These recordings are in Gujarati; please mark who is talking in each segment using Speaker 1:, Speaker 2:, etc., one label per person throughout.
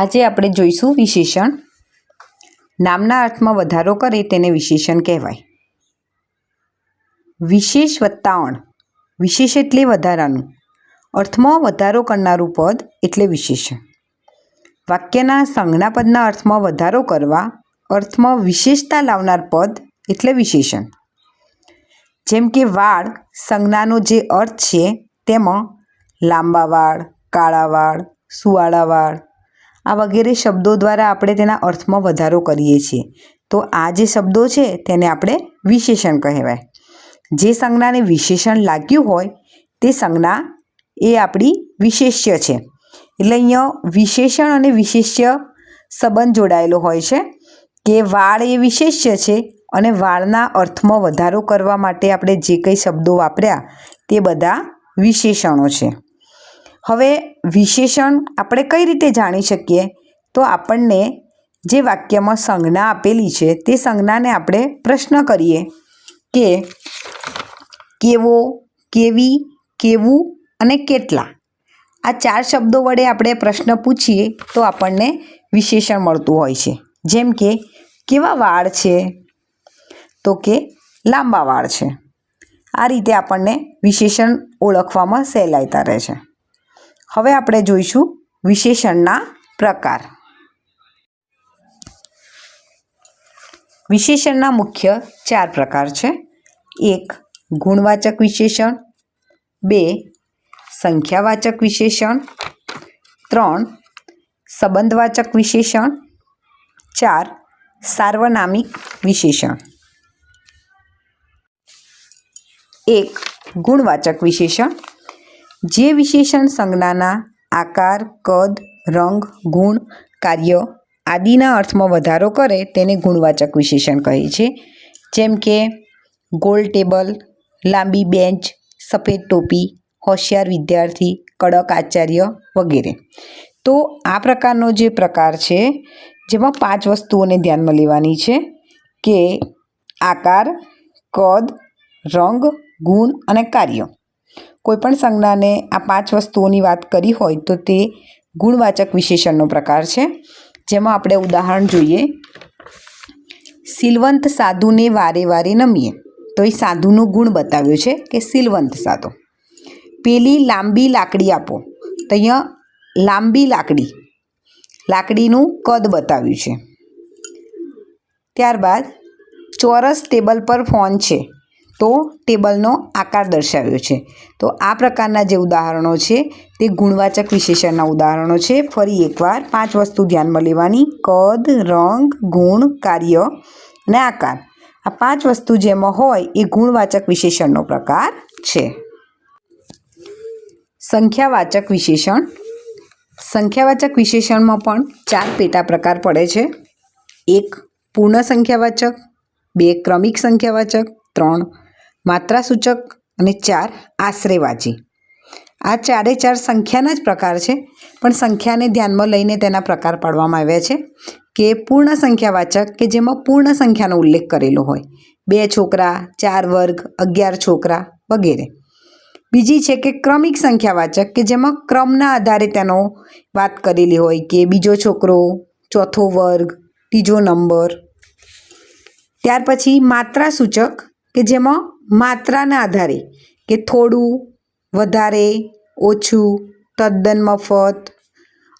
Speaker 1: આજે આપણે જોઈશું વિશેષણ. નામના અર્થમાં વધારો કરે તેને વિશેષણ કહેવાય. વિશેષ વત્તા વિશેષ એટલે વધારાનું. અર્થમાં વધારો કરનારું પદ એટલે વિશેષણ. વાક્યના સંજ્ઞા પદના અર્થમાં વધારો કરવા, અર્થમાં વિશેષતા લાવનાર પદ એટલે વિશેષણ. જેમ કે વાળ, સંજ્ઞાનો જે અર્થ છે તેમાં લાંબા વાળ, કાળા વાળ, સુવાળા વાળ આ વગેરે શબ્દો દ્વારા આપણે તેના અર્થમાં વધારો કરીએ છીએ. તો આ જે શબ્દો છે તેને આપણે વિશેષણ કહેવાય. જે સંજ્ઞાને વિશેષણ લાગ્યું હોય તે સંજ્ઞા એ આપણી વિશેષ્ય છે. એટલે અહીંયા વિશેષણ અને વિશેષ્ય સંબંધ જોડાયેલો હોય છે કે વાળ એ વિશેષ્ય છે અને વાળના અર્થમાં વધારો કરવા માટે આપણે જે કંઈ શબ્દો વાપર્યા તે બધા વિશેષણો છે. હવે વિશેષણ આપણે કઈ રીતે જાણી શકીએ? તો આપણને જે વાક્યમાં સંજ્ઞા આપેલી છે, તે સંજ્ઞાને આપણે પ્રશ્ન કરીએ કે કેવો, કેવી, કેવું અને કેટલા? આ ચાર શબ્દો વડે આપણે પ્રશ્ન પૂછીએ તો આપણને વિશેષણ મળતું હોય છે. જેમ કે, કેવા વાળ છે? તો કે, લાંબા વાળ છે. આ રીતે આપણને વિશેષણ ઓળખવામાં સહેલાઈતા રહે છે. હવે આપણે જોઈશું વિશેષણના પ્રકાર. વિશેષણના મુખ્ય ચાર પ્રકાર છે. એક, ગુણવાચક વિશેષણ. બે, સંખ્યાવાચક વિશેષણ. ત્રણ, સંબંધવાચક વિશેષણ. ચાર, સાર્વનામિક વિશેષણ. એક, ગુણવાચક વિશેષણ. જે વિશેષણ સંજ્ઞાના આકાર, કદ, રંગ, ગુણ, કાર્ય આદિના અર્થમાં વધારો કરે તેને ગુણવાચક વિશેષણ કહે છે. જેમ કે ગોલ ટેબલ, લાંબી બેન્ચ, સફેદ ટોપી, હોશિયાર વિદ્યાર્થી, કડક આચાર્ય વગેરે. તો આ પ્રકારનો જે પ્રકાર છે, જેમાં પાંચ વસ્તુઓને ધ્યાનમાં લેવાની છે કે આકાર, કદ, રંગ, ગુણ અને કાર્ય. કોઈપણ સંજ્ઞાને આ પાંચ વસ્તુઓની વાત કરી હોય તો તે ગુણવાચક વિશેષણનો પ્રકાર છે. જેમાં આપણે ઉદાહરણ જોઈએ. સિલવંત સાધુને વારે વારે નમીએ. તો એ સાધુનો ગુણ બતાવ્યો છે કે સિલવંત સાધુ. પેલી લાંબી લાકડી આપો. તો અહીંયા લાંબી લાકડી. લાકડીનું કદ બતાવ્યું છે. ત્યારબાદ ચોરસ ટેબલ પર ફોન છે. તો ટેબલનો આકાર દર્શાવ્યો છે. તો આ પ્રકારના જે ઉદાહરણો છે, તે ગુણવાચક વિશેષણના ઉદાહરણો છે. ફરી એકવાર પાંચ વસ્તુ ધ્યાનમાં લેવાની. કદ, રંગ, ગુણ, કાર્ય અને આકાર. આ પાંચ વસ્તુ જેમાં હોય એ ગુણવાચક વિશેષણનો પ્રકાર છે. સંખ્યાવાચક વિશેષણ. સંખ્યાવાચક વિશેષણમાં પણ ચાર પેટા પ્રકાર પડે છે. એક પૂર્ણ સંખ્યાવાચક, બે ક્રમિક સંખ્યાવાચક, ત્રણ માત્રાસૂચક અને ચાર આશ્રયવાચી આ ચારે ચાર સંખ્યાના જ પ્રકાર છે, પણ સંખ્યાને ધ્યાનમાં લઈને તેના પ્રકાર પાડવામાં આવ્યા છે કે પૂર્ણ સંખ્યાવાચક કે જેમાં પૂર્ણ સંખ્યાનો ઉલ્લેખ કરેલો હોય. બે છોકરા, ચાર વર્ગ, અગિયાર છોકરા વગેરે. બીજી છે કે ક્રમિક સંખ્યાવાચક કે જેમાં ક્રમના આધારે તેનો વાત કરેલી હોય કે બીજો છોકરો, ચોથો વર્ગ, ત્રીજો નંબર. ત્યાર પછી માત્રા સૂચક કે જેમાં માત્રાના આધારે કે થોડું, વધારે, ઓછું, તદ્દન મફત,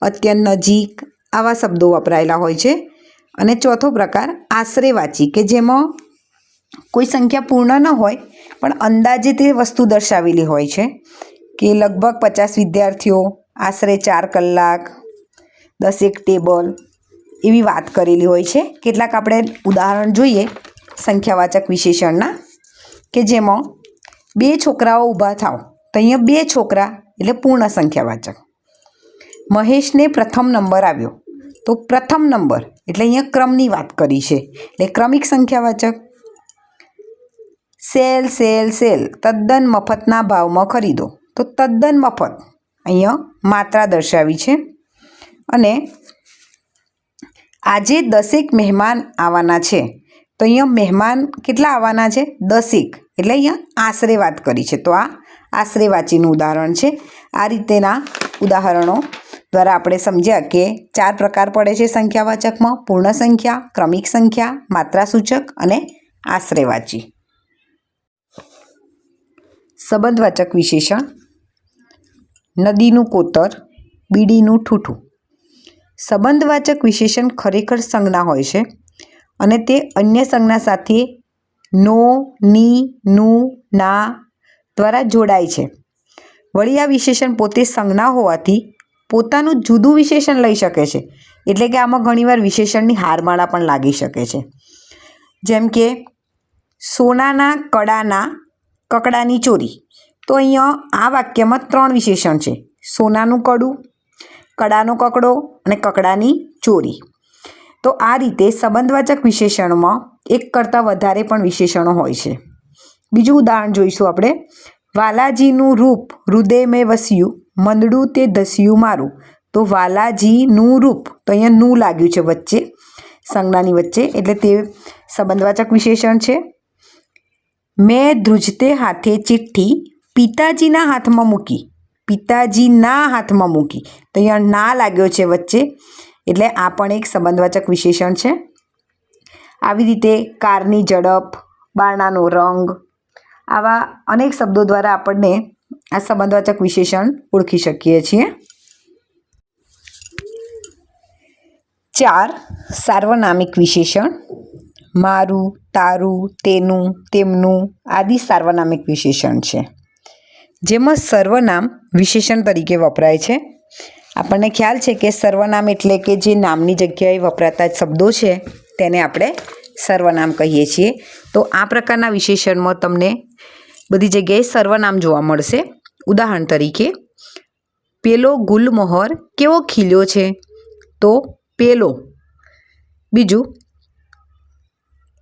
Speaker 1: અત્યંત નજીક આવા શબ્દો વપરાયેલા હોય છે. અને ચોથો પ્રકાર આશરેવાચી કે જેમાં કોઈ સંખ્યા પૂર્ણ ન હોય, પણ અંદાજે તે વસ્તુ દર્શાવેલી હોય છે કે લગભગ પચાસ વિદ્યાર્થીઓ આશરે ચાર કલાક, દસેક ટેબલ એવી વાત કરેલી હોય છે. કેટલાક આપણે ઉદાહરણ જોઈએ સંખ્યાવાચક વિશેષણના. કે જેમાં બે છોકરાઓ ઊભા થાવ. તો અહીંયા બે છોકરા એટલે પૂર્ણ સંખ્યાવાચક મહેશને પ્રથમ નંબર આવ્યો. તો પ્રથમ નંબર એટલે અહીંયા ક્રમની વાત કરી છે. એટલે ક્રમિક સંખ્યાવાચક સેલ સેલ સેલ. તદ્દન મફતના ભાવમાં ખરીદો. તો તદ્દન મફત. અહીંયા માત્રા દર્શાવી છે. અને આજે દસેક મહેમાન આવવાના છે. તો અહીંયા મહેમાન કેટલા આવવાના છે? દસેક. એટલે અહીંયા આશરે વાત કરી છે. તો આ આશરે વાંચીનું ઉદાહરણ છે. આ રીતેના ઉદાહરણો દ્વારા આપણે સમજ્યા કે ચાર પ્રકાર પડે છે સંખ્યાવાચકમાં. પૂર્ણ સંખ્યા, ક્રમિક સંખ્યા, માત્રાસૂચક અને આશ્રયવાચી સંબંધવાચક વિશેષણ. નદીનું કોતર, બીડીનું ઠૂઠું. સંબંધવાચક વિશેષણ ખરેખર સંજ્ઞા હોય છે અને તે અન્ય સંજ્ઞા સાથે નો, ની, નું, ના દ્વારા જોડાય છે. વળી આ વિશેષણ પોતે સંજ્ઞા હોવાથી પોતાનું જુદું વિશેષણ લઈ શકે છે. એટલે કે આમાં ઘણીવાર વિશેષણની હારમાળા પણ લાગી શકે છે. જેમ કે સોનાના કડાના કકડાની ચોરી. તો અહીંયા આ વાક્યમાં ત્રણ વિશેષણ છે. સોનાનું કડું, કડાનો કકડો અને કકડાની ચોરી. તો આ રીતે સંબંધવાચક વિશેષણમાં એક કરતાં વધારે પણ વિશેષણો હોય છે. બીજું ઉદાહરણ જોઈશું આપણે. વાલાજીનું રૂપ હૃદય મેં વસ્યું મંદડું તે ધસ્યું મારું. તો વાલાજીનું રૂપ તો અહીંયા નું લાગ્યું છે વચ્ચે, સંજ્ઞાની વચ્ચે, એટલે તે સંબંધવાચક વિશેષણ છે. મેં ધ્રુજતે હાથે ચિઠ્ઠી પિતાજીના હાથમાં મૂકી, પિતાજીના હાથમાં મૂકી. તો અહીંયા ના લાગ્યો છે વચ્ચે. એટલે આ પણ એક સંબંધવાચક વિશેષણ છે. આવી રીતે કારની ઝડપ, બારણાનો રંગ, આવા અનેક શબ્દો દ્વારા આપણને આ સંબંધવાચક વિશેષણ ઓળખી શકીએ છીએ. ચાર સાર્વનામિક વિશેષણ. મારું, તારું, તેનું, તેમનું આદિ સાર્વનામિક વિશેષણ છે. જેમાં સર્વનામ વિશેષણ તરીકે વપરાય છે. આપણને ખ્યાલ છે કે સર્વનામ એટલે કે જે નામની જગ્યાએ વપરાતા શબ્દો છે, તેને આપણે સર્વનામ કહીએ છીએ. તો આ પ્રકારના વિશેષણમાં તમને બધી જગ્યાએ સર્વનામ જોવા મળશે. ઉદાહરણ તરીકે, પેલો ગુલમોહર કેવો ખીલ્યો છે? તો પેલો. બીજું,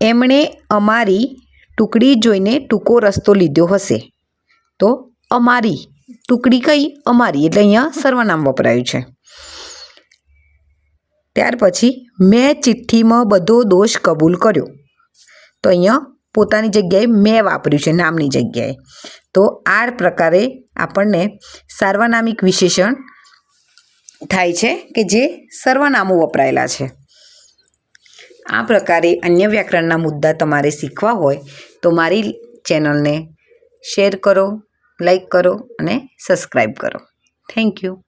Speaker 1: એમણે અમારી ટુકડી જોઈને ટૂંકો રસ્તો લીધો હશે. તો અમારી. ટુકડી કઈ અમારી, એટલે અહીંયા સર્વનામ વપરાયું છે. ત્યાર પછી મેં ચિઠ્ઠીમાં બધો દોષ કબૂલ કર્યો. તો અહીંયા પોતાની જગ્યાએ મેં વાપર્યું છે, નામની જગ્યાએ. તો આ પ્રકારે આપણને સાર્વનામિક વિશેષણ થાય છે કે જે સર્વનામો વપરાયેલા છે. આ પ્રકારે અન્ય વ્યાકરણના મુદ્દા તમારે શીખવા હોય તો મારી ચેનલને શેર કરો. લાઈક કરો અને સબસ્ક્રાઈબ કરો. Thank you.